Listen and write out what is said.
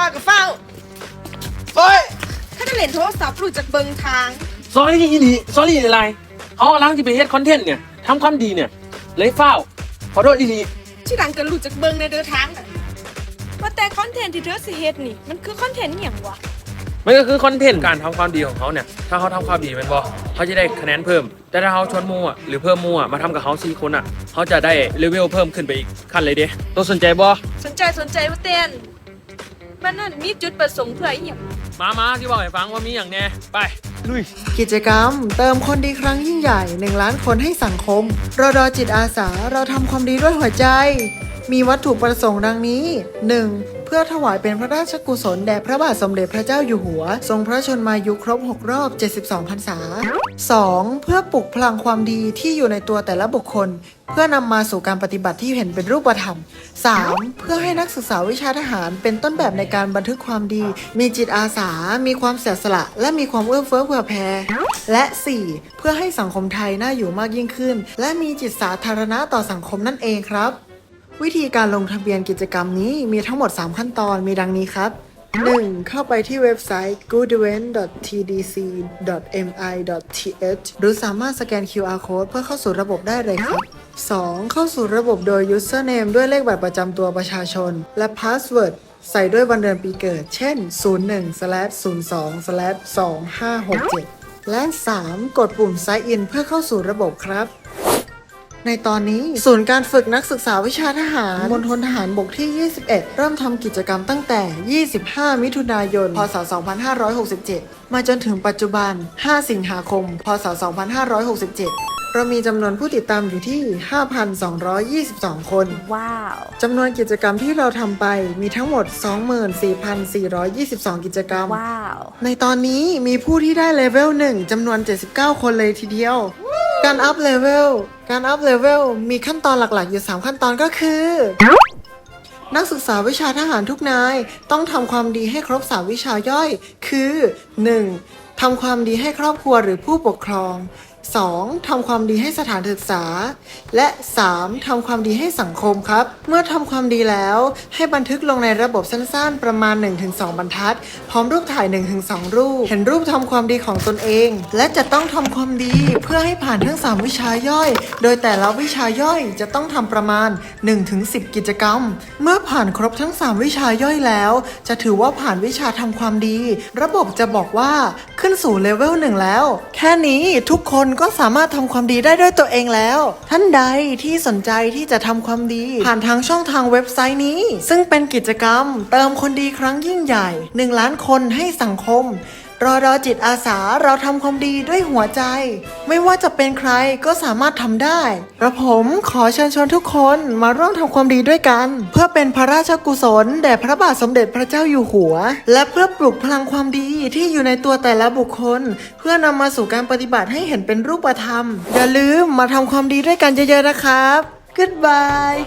เฝ้ากับเฝ้าโอ้ยถ้าจะเล่นโทรศัพท์รู้จักเบิงทาง ซอรี่อีหลีซอรี่อะไรเขากำลังจะไปเฮ็ดคอนเทนต์เนี่ยทำความดีเนี่ย เลยเฝ้าขอโทษอีหลีที่หลังก็รู้จักเบิงในเดินทางน่ะว่าแต่คอนเทนต์ที่เธอสิเฮ็ดนี่ มันคือคอนเทนต์อหย่างวะ มันก็คือคอนเทนต์การทำความดีของเขาเนี่ย ถ้าเขาทำความดีแมันบอเขาจะได้คะแนนเพิ่ม แต่ถ้าเขาชวนหมู่อะหรือเพิ่มหมู่อะมาทำกับเขาสี่คนอะ เขาจะได้เลเวลเพิ่มขึ้นไปอีกขั้นเลยเด้ตัวสนใจบอสนใจสนใจว่าเต้น มันนั่นมีจุดประสงค์เพื่ออีหยังมามาที่บอกให้ฟังว่ามีอย่างแน่ไป ลุย กิจกรรมเติมคนดีครั้งยิ่งใหญ่ 1 ล้านคนให้สังคมรอดอจิตอาสาเราทำความดีด้วยหัวใจ มีวัตถุประสงค์ดังนี้ 1. เพื่อถวายเป็นพระราชกุศลแด่พระบาทสมเด็จพระเจ้าอยู่หัว ทรงพระชนมายุครบ 6 รอบ 72พรรษา 2. เพื่อปลุกพลังความดีที่อยู่ในตัวแต่ละบุคคล เพื่อนำมาสู่การปฏิบัติที่เห็นเป็นรูปธรรม 3. เพื่อให้นักศึกษาวิชาทหารเป็นต้นแบบในการบันทึกความดี มีจิตอาสา มีความเสียสละ และมีความเอื้อเฟื้อเผื่อแผ่และ 4. เพื่อให้สังคมไทยน่าอยู่มากยิ่งขึ้น และมีจิตสาธารณะต่อสังคมนั่นเองครับ วิธีการลงทะเบียนกิจกรรมนี้มีทั้งหมด 3 ขั้นตอนมีดังนี้ครับ 1. เข้าไปที่เว็บไซต์ goodevent.tdc.mi.th หรือสามารถสแกน QR code เพื่อเข้าสู่ระบบได้เลยครับ 2. เข้าสู่ระบบโดย username ด้วยเลขบัตรประจำตัวประชาชน และ password ใส่ด้วยวันเดือนปีเกิด เช่น 01/02/2567 และ 3. กดปุ่ม sign in เพื่อเข้าสู่ระบบครับ ในตอนนี้ศูนย์การฝึกนักศึกษาวิชาทหารมณฑลทหารบกที่ 21 เริ่มทำกิจกรรมตั้งแต่ 25 มิถุนายน พศ 2567 มาจนถึงปัจจุบัน 5 สิงหาคม พศ 2567เรามีจำนวนผู้ติดตามอยู่ที่ 5,222 คน ว้าว จำนวนกิจกรรมที่เราทำไปมีทั้งหมด 24,422 กิจกรรม ว้าว ในตอนนี้มีผู้ที่ได้เลเวล1จำนวน 79 คนเลยทีเดียว การอัพเลเวล การอัพเลเวลมีขั้นตอนหลักๆ อยู่ 3 ขั้นตอนก็คือ นักศึกษาวิชาทหารทุกนาย ต้องทำความดีให้ครบ 3 วิชาย่อย คือ 1. ทำความดีให้ครอบครัวหรือผู้ปกครอง 2. ทำความดีให้สถานศึกษา และ 3. ทำความดีให้สังคมครับ เมื่อทำความดีแล้ว ให้บันทึกลงในระบบสั้นๆ ประมาณ 1-2 บรรทัด พร้อมรูปถ่าย 1-2 รูป เห็นรูปทำความดีของตนเอง และจะต้องทำความดีเพื่อให้ผ่านทั้ง 3 วิชาย่อย โดยแต่ละวิชาย่อยจะต้องทำประมาณ 1-10 กิจกรรม เมื่อผ่านครบทั้ง 3 วิชาย่อยแล้ว จะถือว่าผ่านวิชาทำความดี ระบบจะบอกว่าขึ้นสู่เลเวลหนึ่งแล้ว แค่นี้ทุกคนก็สามารถทำความดีได้ด้วยตัวเองแล้ว ท่านใดที่สนใจที่จะทำความดี ผ่านทางช่องทางเว็บไซต์นี้ ซึ่งเป็นกิจกรรม เติมคนดีครั้งยิ่งใหญ่ 1 ล้านคนให้สังคม รอดอจิตอาสาเราทำความดีด้วยหัวใจ ไม่ว่าจะเป็นใครก็สามารถทำได้กระผมขอเชิญชวนทุกคนมาร่วมทำความดีด้วยกัน เพื่อเป็นพระราชกุศลแด่พระบาทสมเด็จพระเจ้าอยู่หัว และเพื่อปลุกพลังความดีที่อยู่ในตัวแต่ละบุคคล เพื่อนำมาสู่การปฏิบัติให้เห็นเป็นรูปธรรม อย่าลืมมาทำความดีด้วยกันเยอะๆนะครับ Goodbye